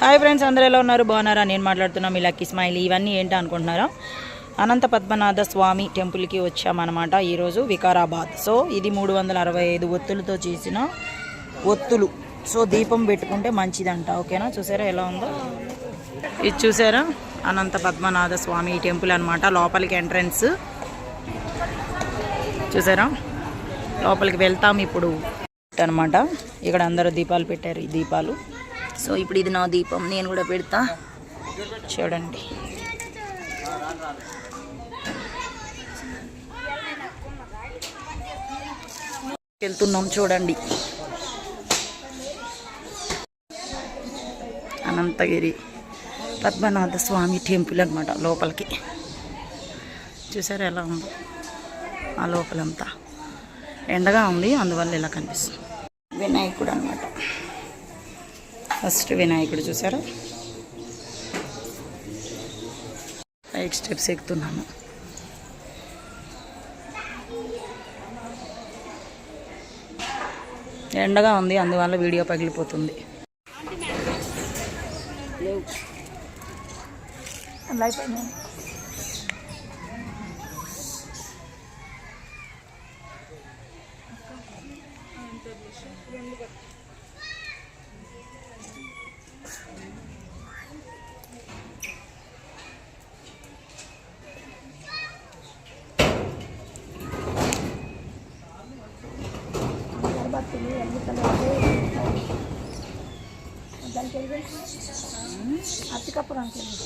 Hi friends అందరూ ఎలా ఉన్నారు? బాగున్నారా? నేను మాట్లాడుతున్నా మీ లక్కీ స్మైల్. ఇవన్నీ ఏంటి అనుకుంటున్నారా? అనంత పద్మనాథ స్వామి టెంపుల్కి వచ్చామన్నమాట ఈరోజు వికారాబాద్. సో ఇది మూడు వందల అరవై ఐదు ఒత్తులతో చేసిన ఒత్తులు. సో దీపం పెట్టుకుంటే మంచిదంట. ఓకేనా? చూసారా ఎలా ఉందో? ఇది చూసారా? అనంత పద్మనాథ స్వామి టెంపుల్ అనమాట లోపలికి ఎంట్రన్స్. చూసారా? లోపలికి వెళ్తాం ఇప్పుడు. అనమాట ఇక్కడ అందరూ దీపాలు పెట్టారు ఈ దీపాలు. సో ఇప్పుడు ఇది నా దీపం నేను కూడా పెడతా. చూడండి. వెళ్తున్నాం చూడండి. అనంతగిరి పద్మనాథ స్వామి టెంపుల్ అనమాట లోపలికి. చూసారు ఎలా ఉందో? ఆ లోపలంతా. ఎండగా ఉంది అందువల్ల ఇలా కనిపిస్తుంది. వినాయకుడు అనమాట ఫస్ట్ వినాయకుడు చూసారా? పైకి స్టెప్స్ ఎక్కుతున్నాము ఎండగా ఉంది అందువల్ల వీడియో పగిలిపోతుంది. వచ్చింది ఎందుకంటే దానికి అత్తికప్పుడు అనుకుంది